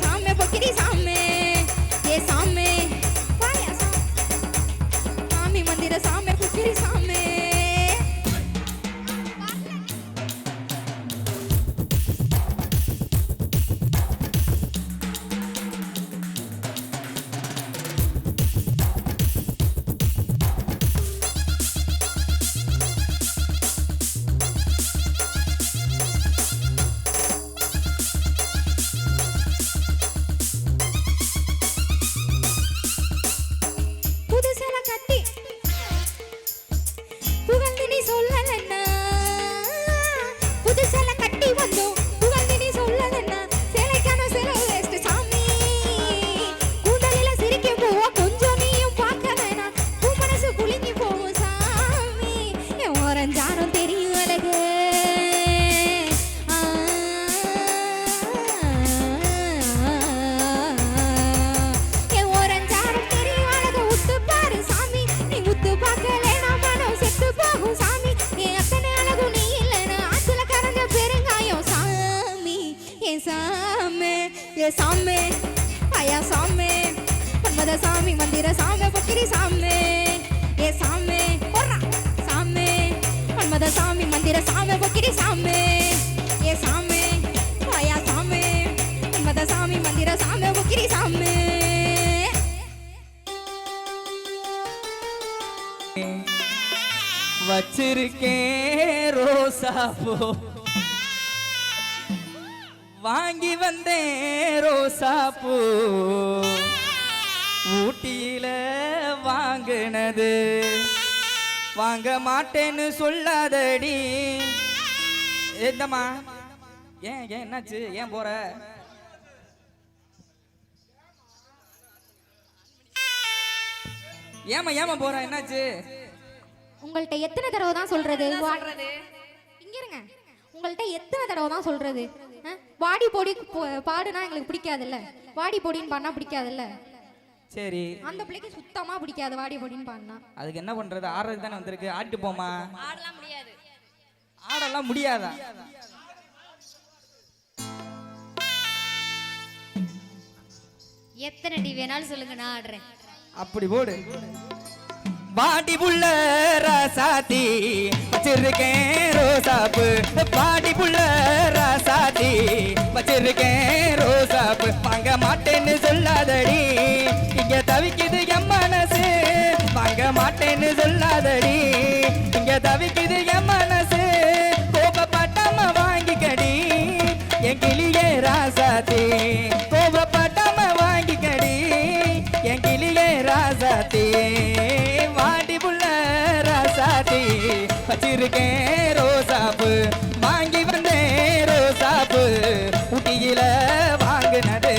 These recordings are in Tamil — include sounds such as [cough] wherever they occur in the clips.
guys. வாங்கி வந்தேன் ரோசா பூ. ஊட்டியில வாங்கினது. வாங்க மாட்டேன்னு சொல்லாதடி. என்னம்மா? ஏன் ஏன் என்னாச்சு? ஏன் போற? ஏமா ஏமா போற? என்னாச்சு? உங்கள்கிட்ட எத்தனை தடவை தான் சொல்றது? இங்க இருங்க. உங்கள்கிட்ட எத்தனை தடவை தான் சொல்றது? வாடி பொடி பாடுனா எங்களுக்கு பிடிக்காதுல்ல. வாடி பொடின்னு பண்ணா பிடிக்காதுல்ல. சரி. அந்த பிள்ளைக்கு சுத்தமா பிடிக்காது வாடி பொடின்னு பாடினா. அதுக்கு என்ன பண்றது? ஆடுறதுக்கு தானே வந்திருக்கு. ஆட்டு போமா? ஆடலாம் முடியாது. ஆடலாம் முடியாதா? எத்தனை டி வேணாலும் சொல்லுங்க நான் ஆடுறேன். அப்படி போடு. பாடி புள்ள ரசாத்தி வச்சிருக்கேன் ரோசாப்பு. பாடி புள்ள ரசாத்தி வச்சிருக்கேன் ரோசாப்பு. வாங்க மாட்டேன்னு சொல்லாதடி இங்க தவிக்குது என் மனசு. வாங்க மாட்டேன்னு சொல்லாதடி இங்க தவிக்குது என் மனசு. கோபப்பட்டாம வாங்கிக்கடி என் கிளியே ராசாத்தே. வந்திருக்கேன் ரோசாப்பு. வாங்கி வந்தேன் ரோசாப்பு. உட்டியில வாங்கினது.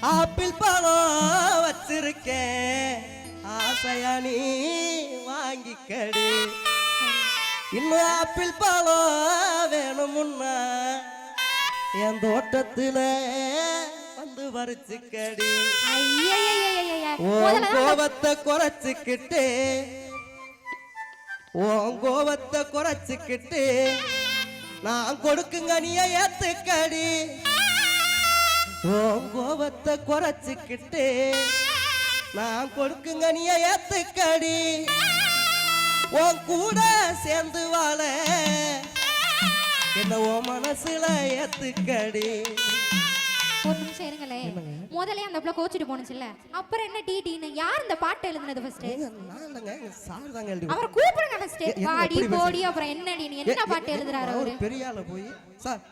ஆப்பிள் பழம் வச்சிருக்கேன். ஆசையா நீ வாங்கிக்கடி. இன்னும் ஆப்பிள் பழம் வேணுமுன்னா என் தோட்டத்துல வந்து ஐயையையையைய. உன் கோபத்தை குறைச்சுக்கிட்டு உன் கோபத்தை குறைச்சுக்கிட்டு நான் கொடுக்குங்க நீய ஏத்துக்கடி. உன் கோபத்தை குறைச்சுக்கிட்டு நான் கொடுக்குங்க நீய ஏத்துக்கடி. உன் கூட சேர்ந்து வாழ. என்ன உன் மனசுல ஏத்துக்கடி. ஒரு நிமிஷம் இருங்களே முதல்ல அந்த பிள்ளை கோச்சிட்டு போனுச்சுல்ல அப்புறம் என்ன டி டின்னு யார் இந்த பாட்டு எழுதுனது ஃபர்ஸ்ட் சார் தாங்க எழுதி அவரை கூப்பிடுங்க ஃபர்ஸ்ட் பாடி போடி அப்புறம் என்னடி நீ? என்ன பாட்டு எழுதுறாரு அவரு அவரு? பெரிய ஆளு போய் சார்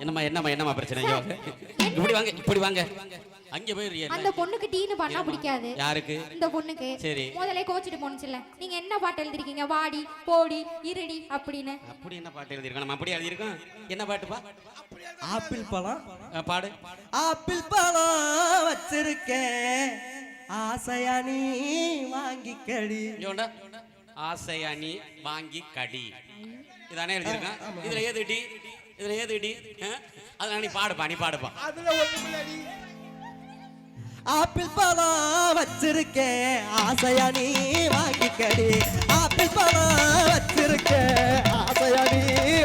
என்னம்மா என்னம்மா என்னம்மா பிரச்சனை? ஐயோ. இப்படி வாங்க இப்படி வாங்க. அங்கே போய் அந்த பொண்ணுக்கு டீன்னு பண்ணா பிடிக்காது. யாருக்கு? இந்த பொண்ணுக்கு. சரி. முதல்ல கோச்சிட்டு போனுச்சுல்ல நீங்க என்ன பாட்டு எழுதிருக்கீங்க? வாடி போடி இருடி அப்படின்னு. அப்படி என்ன பாட்டு எழுதியிருக்கோம்? நம்ம அப்படி எழுதியிருக்கோம். என்ன பாட்டுப்பா? ஆப்பிள் பழம். பாடு. ஆப்பிள் பழம் வச்சிருக்கேன். ஆசையா நீ வாங்கிக்கடி. இங்கோண்டா ஆசையா நீ வாங்கி கடி இதானே எழுதியிருக்கேன் இதுல ஏது டி இதுல ஏது டி? அதனால நீ பாடுப்பா நீ பாடுப்பா. ஆப்பிள் பழம் வச்சிருக்கேன் ஆசையா நீ வாங்கிக்கடி. ஆப்பிள் பழம் வச்சிருக்கேன் ஆசையா நீ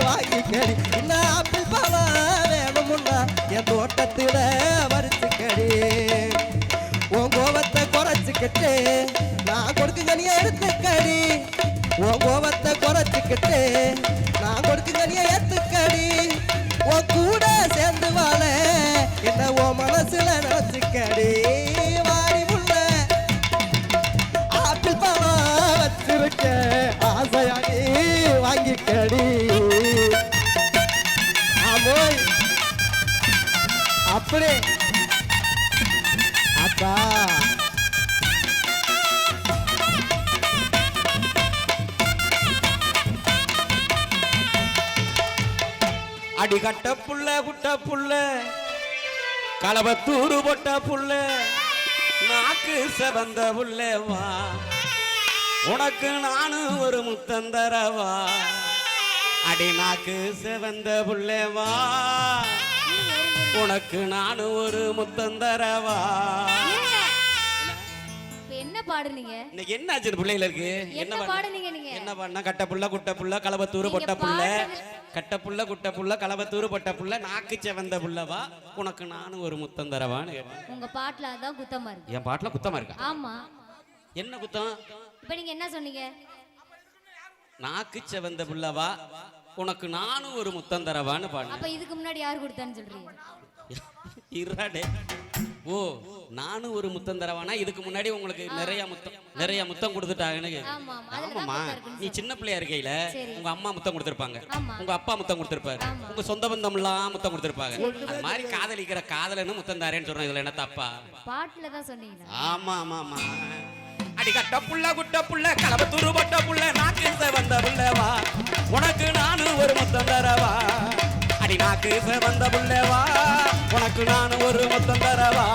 வாங்கிக்கடி. இந்த ஆப்பிள் பழம் வேணும்னா என் தோட்டத்தில் வரிச்சுக்கடி. உன் கோபத்தை குறைச்சிக்கிட்டு நான் கொடுக்குங்க நீ எடுத்துக்கடி. உன் கோபத்தை குறைச்சிக்கிட்டு அப்பா அடி கட்ட புள்ள குட்ட புள்ள கலவத்தூரு பொட்ட புள்ள நாக்கு செவந்த புள்ளவா உனக்கு நானும் ஒரு முத்தந்தரவா அடி நாக்கு செவந்த புள்ளவா உனக்கு நானும் ஒரு முத்தந்தரவா பாடுனீங்க? இன்னைக்கு என்ன ஆச்சு பிள்ளைகளுக்கு என்ன பாடுனீங்க நீங்க? என்ன பண்ண கட்ட புள்ள குட்ட புள்ள கலவத்தூரு நீங்க பொட்ட புள்ள. கட்ட புள்ள குட்ட புள்ள கலவத்தூரு பொட்ட புள்ள நாக்கு செவந்த புள்ளவா உனக்கு நானும் ஒரு முத்தம் தரவான்னு. உங்க பாட்டுல அதான் குத்தமா இருக்கு. என் பாட்டுல குத்தமா இருக்கா? ஆமா. என்ன குத்தம்? இப்ப நீங்க என்ன சொன்னீங்க? நாக்கு செவந்த புள்ளவா உனக்கு நானும் ஒரு முத்தம் தரவான்னு பாடு அப்ப இதுக்கு முன்னாடி யார் கொடுத்தான்னு சொல்றீங்க? [laughs] இருடே ஓ நானும் ஒரு முத்தம் தரவானா? இதுக்கு முன்னாடி உங்களுக்கு நிறைய முத்தம் நிறைய முத்தம் கொடுத்துட்டாங்கன்னு ஆமாம்மா. நீ சின்ன பிள்ளையா இருக்கையில. உங்க அம்மா முத்தம் கொடுத்துருப்பாங்க. உங்க அப்பா முத்தம் கொடுத்துருப்பாரு. உங்க சொந்த பந்தம் எல்லாம் முத்தம் கொடுத்துருப்பாங்க. அது மாதிரி காதலிக்கிற காதலன்னு முத்தம் தாரேன்னு சொல்றேன் இதுல என்ன தப்பா பாட்டுல தான் சொன்னீங்களா? ஆமா ஆமா ஆமா. அடி கட்ட புள்ள குட்ட புள்ள கலபத்தூரு பட்ட புள்ள நாக்கு வந்த புள்ளவா? உனக்கு நானும் ஒரு முத்தம் தரவா? அடி நாக்கு வந்த புள்ளவா? உனக்கு நான் ஒரு மொத்தம் தரவா?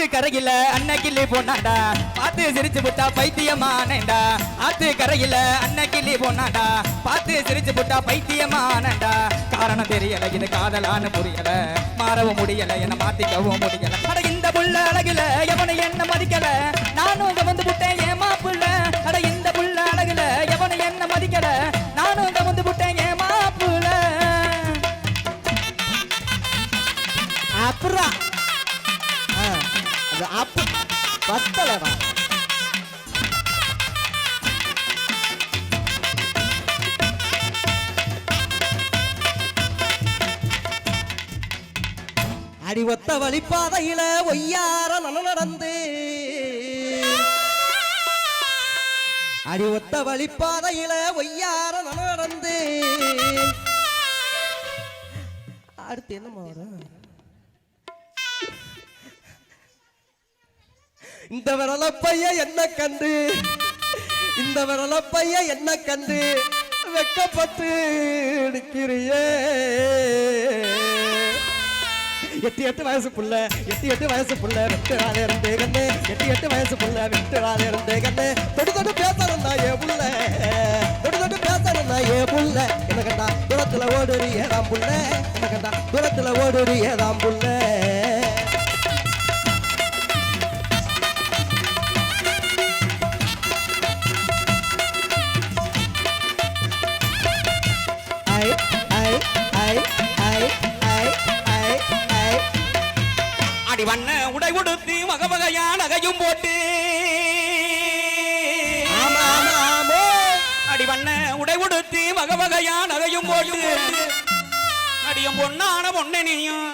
ஆத்து கரையில அன்னக்கிளி போனாடா பார்த்து சிரிச்சு புட்டா பைத்தியமானேண்டா. ஆத்து கரையில அன்னக்கிளி போனாடா பார்த்து சிரிச்சு புட்டா பைத்தியமானேண்டா. காரணம் தெரியல இது காதலான்னு புரியல. மாறவும் முடியல என்ன மாத்திக்கவும் முடியல. அட இந்த புள்ள அழகில எவனை என்ன மதிக்கல? நானும் இங்க வந்து புட்டேன் ஏமா புள்ள அப்பு பத்தலடா அடி ஒத்த வழிப்பாதையில ஒய்யார நன நடந்து. அடி ஒத்த வழிப்பாதையில ஒய்யார நடந்து. அடுத்து என்னம்மா வரும்? இந்த விரல பைய என்ன கண்டு? இந்த விரல பைய என்ன கண்டு? வெக்கப்பட்டு நிக்கிறியே. எட்டு எட்டு வயசு புள்ள எட்டு எட்டு வயசு புள்ள வெட்டு வாழை இருந்து கண்ணு. எட்டு எட்டு வயசு புள்ள வெட்டு வாழை இருந்தே கண்ணு. தொட்டு தொட்டு பேசறா ஏ புள்ள. தொட்டு தொட்டு பேசறா ஏ புள்ள. என்ன கண்டா? தூரத்துல ஓடுறி ஏதாம் புள்ள. என்ன கண்டா? தூரத்துல ஓடுறி ஏதாம் புள்ள. அடி வண்ண உடை உடுத்தி வகை வகையா நகையும் போட்டு. அடி வண்ண உடை உடுத்தி வகை வகையா நகையும் போட்டு. அடியும் பொண்ணான பொண்ணு நீயும்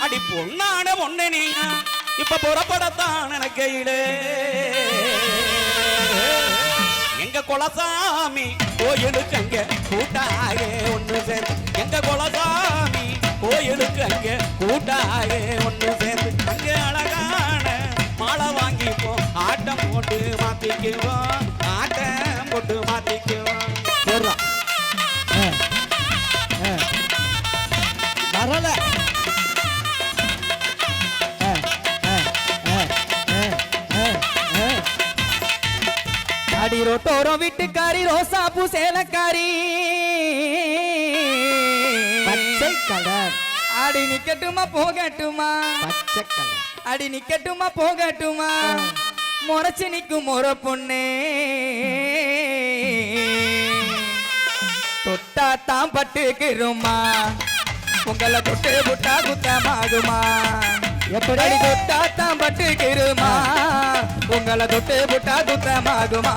அடி பொண்ணான பொண்ணு நீயும் இப்ப புறப்படத்தான் நினைக்கையிலே எங்க குலசாமி கோயிலுக்கு அங்க கூட்டாயே ஒண்ணு சேர்ந்து எங்க குலசாமி கோயிலுக்கு அங்கே கூட்டாக ஒன்று சேர்ந்து அங்கே அழகான மாலை வாங்கிப்போம். ஆட்டம் போட்டு மாத்திக்குவோம். ஆட்டம் போட்டு மாத்திக்குவோம். வரல. ஆ, ஆ, ஆ, ஆ, ஆ, அடி ரோட்டோரம் வீட்டுக்காரி சேலக்காரி. அடி நிக்கட்டுமா போகட்டுமா? பச்சை கலர் அடி நிக்கட்டுமா போகட்டுமா? முறைச்சு நிக்கும் முறை பொண்ணே. தொட்டா தான் பட்டுக்கிறோமா உங்களை தொட்டு புட்டா குத்தமாகுமா. எப்படி? தொட்டா தான் பட்டுக்கிறோமா உங்களை தொட்டு புட்டா குத்தமாகுமா.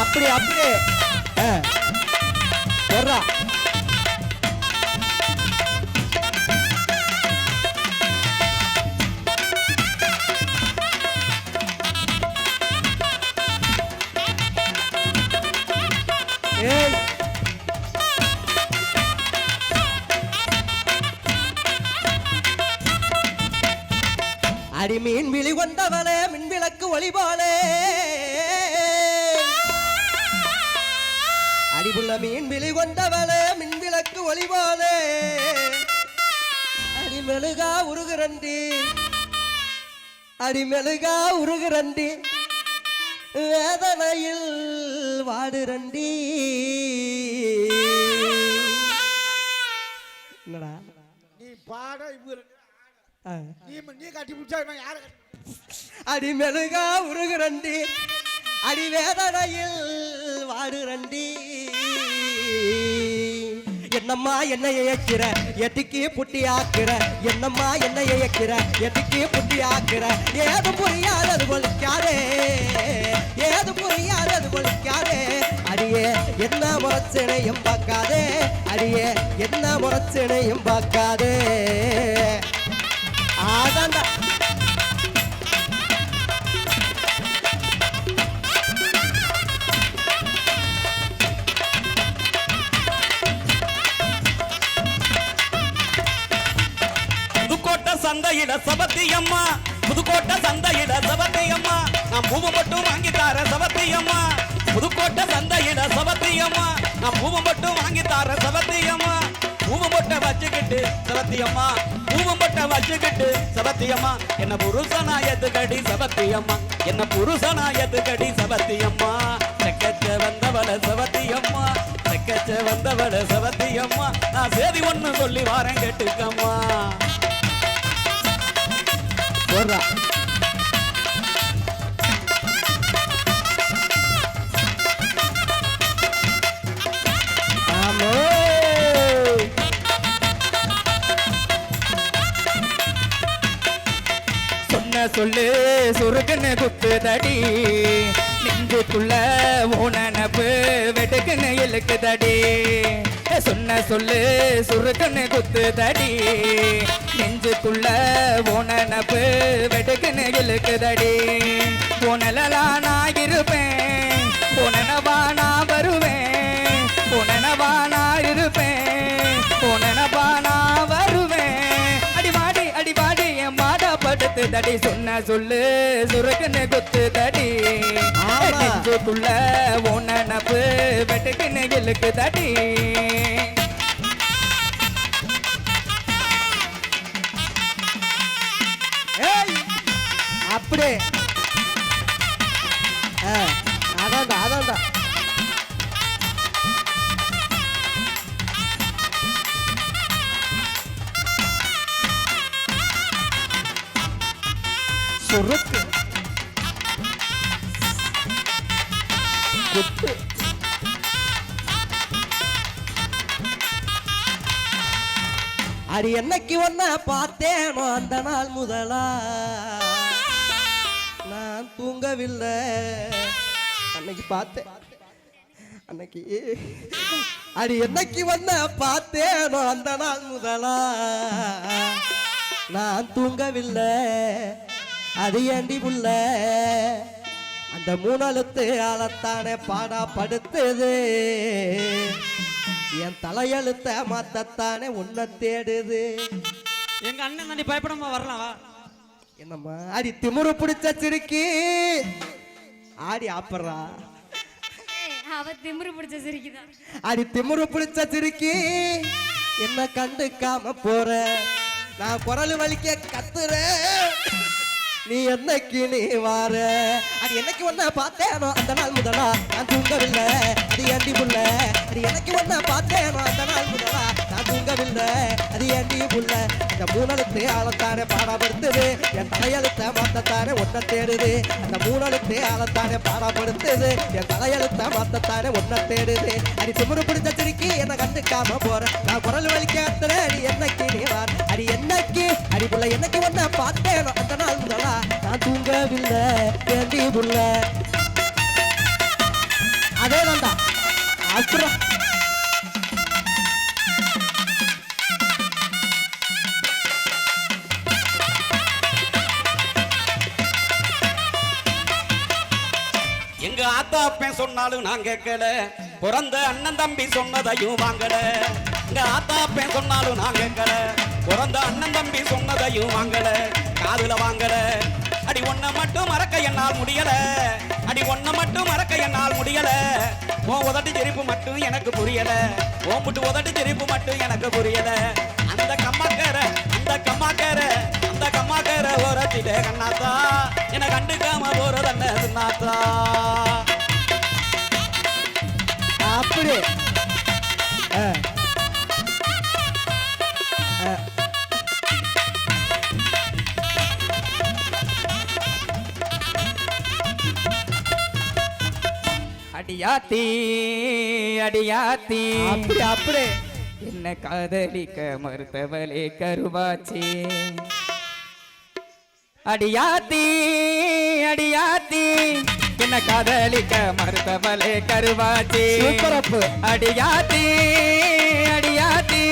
அப்படி அப்படி. ஆ. விழி கொண்டவளே மின் விளக்கு ஒளிபாலே அடி மெழுகா உருகுரண்டி. அடி மெழுகா உருகுரண்டி. வேதனையில் வாடுரண்டி. என்னடா? நீ பாட. நீ நீ கட்டி பிடிச்சா யாரை? கட்டி அடி மெழுகா உருகுரண்டி. அடி வேதனையில் வாடுரண்டி. என்னம்மா என்ன இயக்கிற? எதுக்கு புட்டி ஆக்குற என்னம்மா என்ன இயக்கிற? எதுக்கு புட்டி ஆக்குற ஏது புரியாதது பொழிக்காதே ஏது புரியாதது கொலிக்காதே அடியே என்ன முறைச்சினையும் பார்க்காதே. அடியே என்ன முறைச்சினையும் பார்க்காதே. அதான்டா புதுக்கோட்டை சபத்தி அம்மா புதுக்கோட்டை சந்தையிட சபத்தி அம்மா நான் பூம மட்டும் வாங்கித்தார சபத்தி அம்மா புதுக்கோட்டை சந்தையிட சபத்தி அம்மா நான் பூம மட்டும் வாங்கி சபத்தி அம்மா பூவை மொட்டை வச்சுக்கிட்டு சபத்தியம்மா. பூவை மொட்டை வச்சுக்கிட்டு சபத்தியம்மா. என்ன புருஷனா எதுக்கடி சபத்தியம்மா. என்ன புருஷனா எதுக்கடி சபத்தியம்மா. செக்கச்ச வந்தவள சபத்தியம்மா. செக்கச்ச வந்தவள சபத்தியம்மா. நான் சேதி ஒண்ணு சொல்லி வாரேன் கேட்டுக்கம்மா. போடுறா சொன்ன சொல்லு சுருக்குன்னு குத்துதடி நெஞ்சுக்குள்ள ஊனப்பு வெட்டுக்குன்னு இழுக்குதடி. ஏ சொன்ன சொல்லு சுருக்குன்னு குத்து தடி. நெஞ்சுக்குள்ள உனப்பு வெடுக்குன்னு இழுக்குதடி. உனலலாம் நான் இருப்பேன் உனனவா நான் வருவேன் உனனவா நான் இருப்பேன் உனனவா நான் வருவேன் படுத்து தடி சொன்ன சொல்லு சுருக்குன்னு குத்து தடி. நெஞ்சுக்குள்ள உனப்பு வெட்டுக்குன்னு இழுக்கு தடி அப்படியே. அதான்டா அதான்டா. சுருக்கு குத்து. அடி என்னைக்கு ஒன்ன பார்த்தேனோ அந்த நாள் முதலா? நான் தூங்கவில்லை. அன்னைக்கு பார்த்தேன். அன்னைக்கு. அடி என்னைக்கு வந்த பார்த்தேனோ அந்த நாள் முதலா? நான் தூங்கவில்லை. அது ஏண்டி புள்ள? அந்த மூணழுத்து ஆளத்தானே பாடா படுத்துது என் தலையெழுத்த மாத்தத்தானே உன்னை தேடுது. எங்க அண்ணன் தாண்டி பயப்படாம வரலாம் வா. என்னம்மா அடி திமுரு பிடிச்ச சிரிக்கி? ஆடி ஆப்பறா. ஏய், அவ திமிரு பிடிச்ச சிரிக்குதான் அடி திமுரு பிடிச்ச சிரிக்கி? என்ன கண்டுக்காம போற? நான் குரல் வலிக்க கத்துறேன். நீ என்னைக்கு நீ வார? அது என்னைக்கு ஒன்ன பார்த்தேனோ அந்த நாள் முதலா? நான் தூங்கவில்லை. அது அண்டி புள்ள? அது என்னைக்கு ஒன்ன பார்த்தேனோ அந்த நாள் முதலா? தூங்கவில்லை. அது ஏண்டி புள்ள? இந்த மூணலுக்கு ஆளத்தானே பாடப்படுத்துது. என் தலையெழுத்த மாத்தத்தானே ஒன்ன தேடுது. அந்த மூணலுக்கு ஆளத்தானே பாடப்படுத்துது. என் தலையெழுத்த மாத்தத்தானே ஒன்ன தேடுது. அடி திமுரு பிடிச்ச திருக்கி என்ன கண்டுக்காம போற. நான் குரல் வலிக்க அத்தனை அடி என்னைக்கு நீ வார? அடி என்னைக்கு? அடி புள்ள என்னைக்கு ஒன்ன பார்த்தேனோ அந்த நாள் முதலா? நான் தூங்கவில்லை ஏண்டி புள்ள? அதே தான் அப்புறம் ஆத்தாப்பேன் ஆத்தா சொன்னாலும் நான் கேட்கல. பிறந்த அண்ணன் தம்பி சொன்னதையும் வாங்கல. எங்க ஆத்தாப்பேன் சொன்னாலும் நான் கேட்கல. பிறந்த அண்ணன் தம்பி சொன்னதையும் வாங்கல. காதுல வாங்கல. அடி ஒன்ன மட்டும் மறக்க என்னால் முடியல. அடி ஒன்ன மட்டும் மறக்க என்னால் முடியல. உன் உதட்டு சிரிப்பு மட்டும் எனக்கு புரியல. ஓம்புட்டு உதட்டு சிரிப்பு மட்டும் எனக்கு புரியல. அந்த கம்மாக்கார அந்த கம்மாக்கார அந்த கம்மாக்கார ஓரத்திலே கண்ணாத்தா. என கண்டுக்காம போறதன்ன சின்னாத்தா? அப்படி. அடியாத்தி அடியாத்தி. அப்படி அப்படி. என்ன காதலிக்க மறுத்தவளே கருவாச்சி. அடியாத்தி அடியாத்தி. என்ன காதலிக்க மறுத்தவளே கருவாச்சி. சூப்பர் அப்பு. அடியாத்தி அடியாத்தி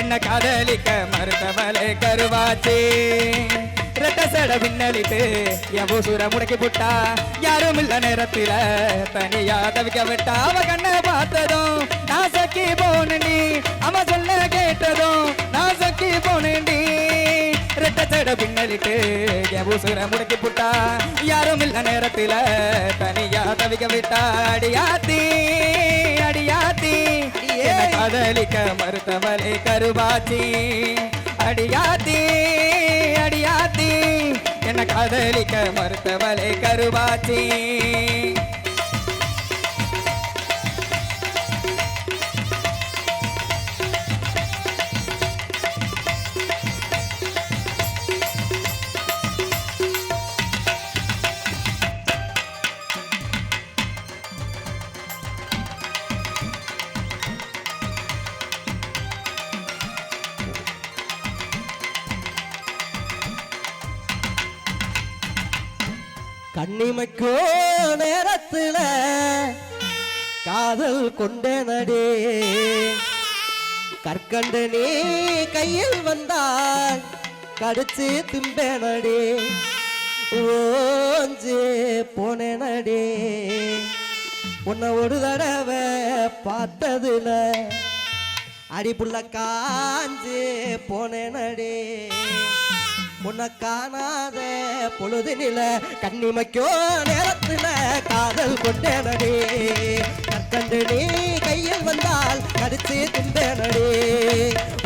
என்ன காதலிக்க மறுத்தவளே கருவாச்சி. ரெட்ட சட பின்னலிட்டு என் பூசுர முடக்கி புட்டா. யாரும் இல்ல நேரத்தில தனியா தவிக்க விட்டா. அவ கண்ணை பார்த்ததும் நான் சக்கி போனேன்டி அவ சொல்ல கேட்டதும் நான் சக்கி ரெட்ட சட பின்னலிட்டு பூசுர முடக்கி புட்டா. யாரும் இல்ல நேரத்தில தனியா தவிக்க விட்டா. அடியாத்தி காதலிக்க மறுத்தவளே கருவாச்சி. அடியாத்தி அடியாத்தி என்ன காதலிக்க மறுத்தவளே கருவாச்சி. நேரத்துல காதல் கொண்டே நடே கற்கண்டு நீ கையில் வந்தால் கடிச்சு திம்பேனடி. ஓஞ்சு போனேனடி. உன்னை ஒரு தடவை பார்த்ததுல அடிப்புள்ள காஞ்சு போனேனடி. உன்னை காணாத பொழுது நில கண்ணிமைக்கோ நேரத்துல காதல் கொண்டேனடி. கண்டு நீ கையில் வந்தால் கடிச்சு திண்டனடி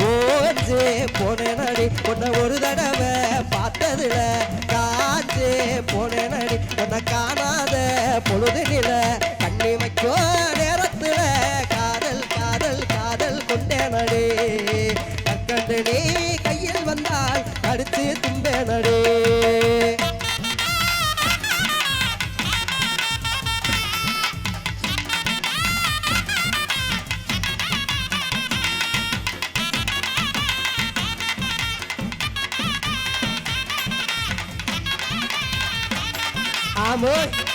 ஓஞ்சே போனேனடி உன்னை ஒரு தடவை பார்த்ததுல காஞ்சே போனேனடி உன்னை காணாத பொழுது நில ஆமோ ஏ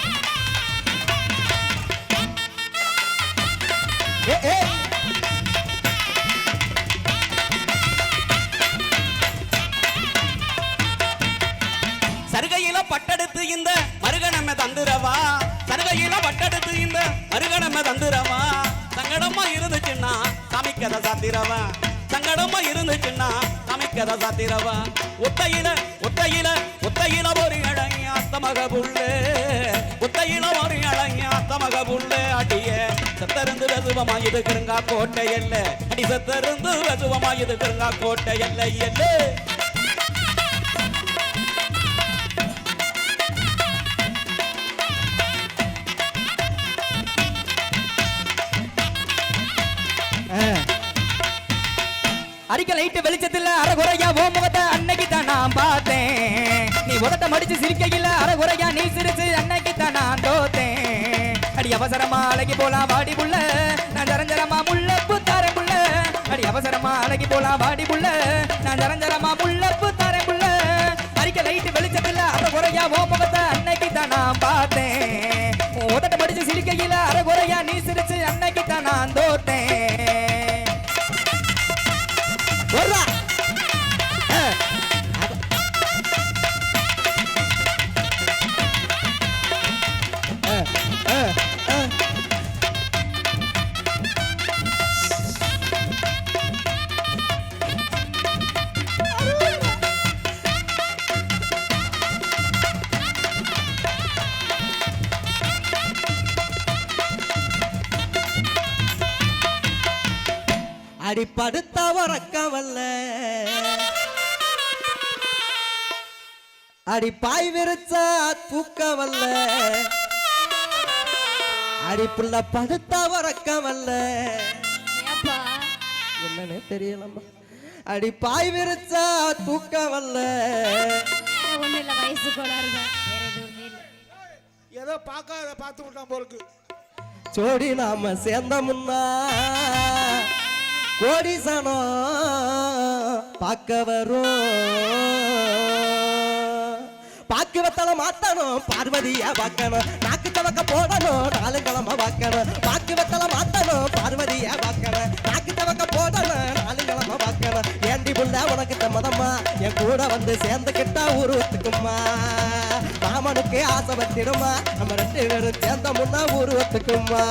அடிக்க லைட் வெளிச்சத்துல அறகுறையா ஓ முகத்தை அன்னைக்கு தான் நான் பார்த்தேன். நீ உதட்ட மடிச்சு சிரிக்கையில் அறகுறையா நீ சிரிச்சு அன்னைக்கு தான் நான் தோத்தேன். அடி அவசரமா அழகி போலாம் வாடி புள்ள. நான் ஜரஞ்சரமா முள்ள புத்தார புள்ள. அடி அவசரமா அழகி போலாம் வாடி புள்ள. நான் ஜரஞ்சரமா முள்ள புத்தார புள்ள. அடிக்க லைட் வெளிச்சத்துல அறகுறையா ஓ படுத்த வரக்கவல்ல அடி பாய் விரிச்சா தூக்கவல்ல. அடி புள்ள படுத்த வரக்கவல்ல என்னன்னு தெரியலம்மா. அடி பாய் விரிச்சா தூக்கவல்ல. ஏதோ பார்க்காத பார்த்து விட்டான் போருக்கு ஜோடி நாம சேர்ந்த முன்னா. கோடி சனம் பார்க்க வரும் பாக்குவத்தலை மாத்தணும் பார்வதியா பார்க்கணும் நாக்கு தவக்க போடணும் நாலு கிழமை பார்க்கணும் பாக்குவத்தலை மாத்தணும் பார்வதியா பார்க்கணும் நாக்கு தவக்க போடணும் புள்ள உனக்கு தம்மதம்மா என் கூட வந்து சேர்ந்துக்கிட்டா உருவத்துக்குமா மாமனுக்கு ஆசை பத்திடுமா நம்ம ரெண்டு பேரும் சேர்ந்த முன்னா உருவத்துக்குமா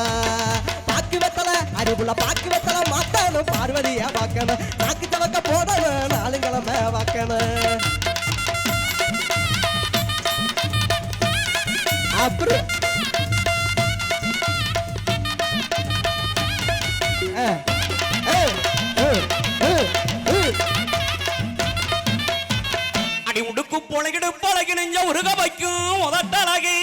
பாக்கு வெத்தல அறிவுள்ள பாக்கு வெத்தல மாத்தணும். பார்வதியா பார்க்கணும். நாக்கு தவக்க போடணும். நாலுங்கிழமை பார்க்கணும். அப்புறம் அடி பொழகிடு பழகி நெஞ்ச உருக வைக்கும் முதட்டழகி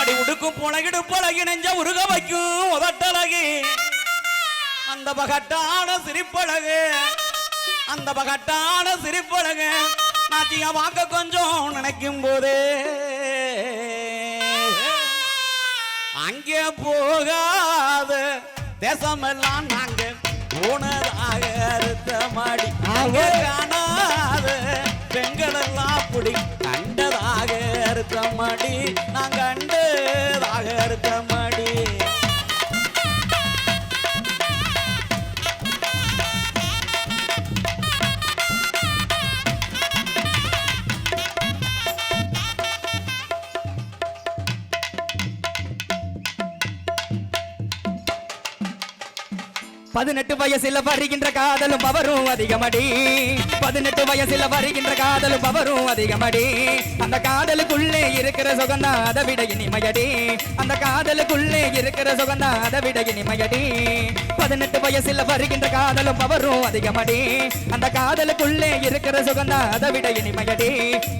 அடி உடுக்கு பொழகிடு பழகி நெஞ்ச உருக வைக்கும் முதட்டழகி அந்த பகட்டான சிரிப்பழகு அந்த பகட்டான சிரிப்பழகு நாத்திய வாக்க கொஞ்சம் நினைக்கும் போதே. அங்கே போகாத தேசமெல்லாம் நாங்க போனதாக அறுத்த மாடி அங்கே காணாத. பெண்களெல்லாம் அப்படி கண்டதாக அறுத்த மாடி நான் கண்டதாக அறுத்த பதினெட்டு வயசுல வருகின்ற காதலும் பவரும் அதிகமடி. பதினெட்டு வயசுல வருகின்ற காதலும் பவரும் அதிகமடி. அந்த காதலுக்குள்ளே இருக்கிற சுகந்தான் அதை விட இனிமையடி. அந்த காதலுக்குள்ளே இருக்கிற சுகந்தான் அதை விட இனிமையடி. பதினெட்டு வயசுல வருகின்ற காதலும் பவரும் அதிகமடி. அந்த காதலுக்குள்ளே இருக்கிற சுகந்தா அதை விட இனிமையடி.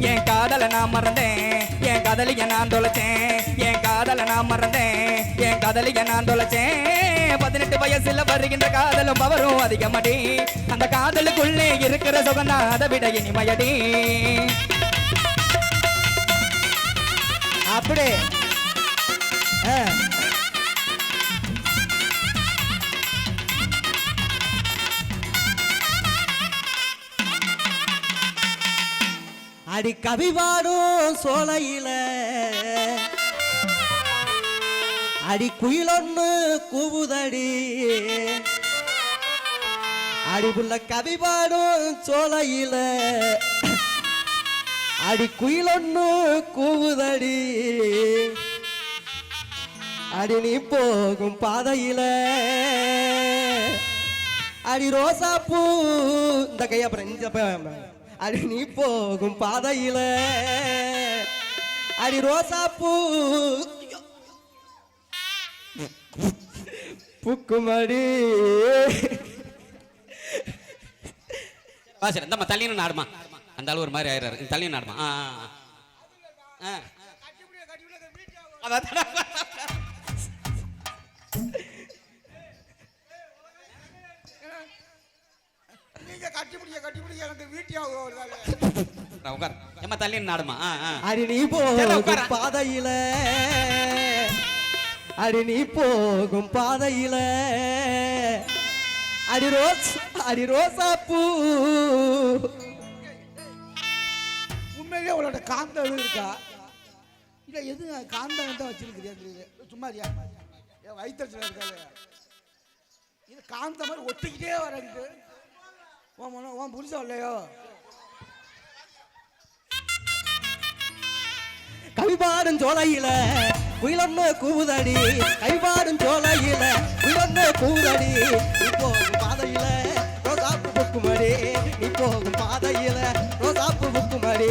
என் காதலை நான் மறந்தேன். என் காதலிய நான் தொலைச்சேன். என் காதலை நான் மறந்தேன். என் காதலிய நான் தொலைச்சேன். பதினெட்டு வயசுல வருகின்ற காதலும் பவரும் அதிகமடி. அந்த காதலுக்குள்ளே இருக்கிற சுகந்தா அதை விட இனிமையடி. அப்படி அடி கவிவாடும் சோலையில. அடி குயிலொன்னு கூவுதடி. அடிபுள்ள கவிபாடும் சோலையில. அடி குயிலொன்னு கூவுதடி. அடி நீ போகும் பாதையில. அடி ரோசா பூ இந்த கைய அப்புறம் இந்த அடி நீ போகும் பாதையில. அடி ரோசா பூ. புக்குமடி வா சரி இந்தம்மா தள்ளின்னு நாடுமா அந்த ஆளு ஒரு மாதிரி ஆயிடுறாரு. தள்ளி நாடுமா ஆ, ஆ. அதான், கட்டி பிடிக்க கட்டி பிடிக்க எனக்கு வருதாங்க. உட்கார், ஏம்மா தள்ளி நாடுமா? அடி நீ போகும். பாதையில. அடி நீ போகும் பாதையில. அடி ரோஸ் அடி ரோசா பூ. உண்மையிலேயே உங்களோட காந்தம் எதுவும் இருக்கா? இல்லை எது காந்தம் தான் வச்சிருக்குது தெரியுது சும்மா? என் வயிற்றுல இருக்காது இது காந்த மாதிரி ஒட்டிக்கிட்டே வரக்கு உன் மன உன் புரிசம் இல்லையோ கவிபாடும் சோலையில குயிலொன்னு கூவுதடி. கைபாடும் சோலையில குயிலொன்னு கூவுதடி. நீ போகும் பாதையில ரோசாப்பு புக்குமடி. நீ போகும் பாதையில ரோசாப்பு புக்குமடி.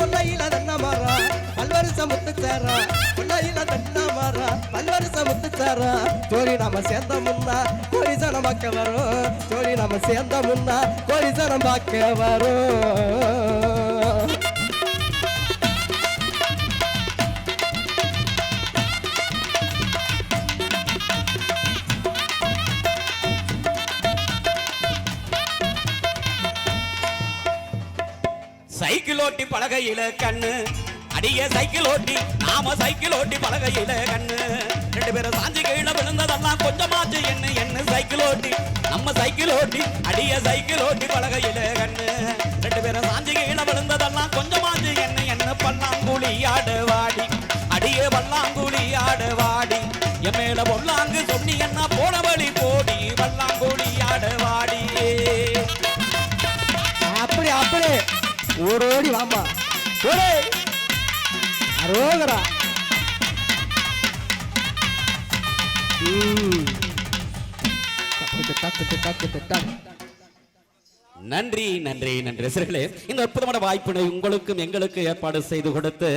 கொல்லையில தன்ன மரம். பல்வரிச சமுத்து சேரா கொல்லையில தன்ன மாறா பல்வரிச சமுத்து சேரா ஜோடி நாம சேர்ந்த முன்னா கோழி சனம் பார்க்க வரும். ஜோடி நாம சேர்ந்த முன்னா கோழி சனம் பார்க்க வரும். சைக்கிள் ஓட்டி பலகையில கண்ணு அடிய சைக்கிள் ஓட்டி நாம சைக்கிள் ஓட்டி பலகையில கண்ணு. ரெண்டு பேரும் சாஞ்சி கீழே விழுந்ததெல்லாம் கொஞ்சமாச்சு என்ன என்ன சைக்கிள் ஓட்டி. நம்ம சைக்கிள் ஓட்டி அடிய சைக்கிள் ஓட்டி பலகையில கண்ணு. ரெண்டு பேரும் சாஞ்சி கீழே விழுந்ததெல்லாம் கொஞ்சமாச்சு என்ன என்ன பல்லாங்குழி ஆடு வாடி. அடிய பல்லாங்குழி ஆடு வாடி. என் மேல பொல்லாங்கு சொன்னி என்ன போன வழி போடி பல்லாங்குழி ஆடுவாடி அப்படி அப்படி ஓடோடி வாமா ஒரே அரோகரா நன்றி நன்றி நன்றி. ரசிகர்களே இந்த அற்புதமான வாய்ப்பினை உங்களுக்கும் எங்களுக்கு ஏற்பாடு செய்து கொடுத்து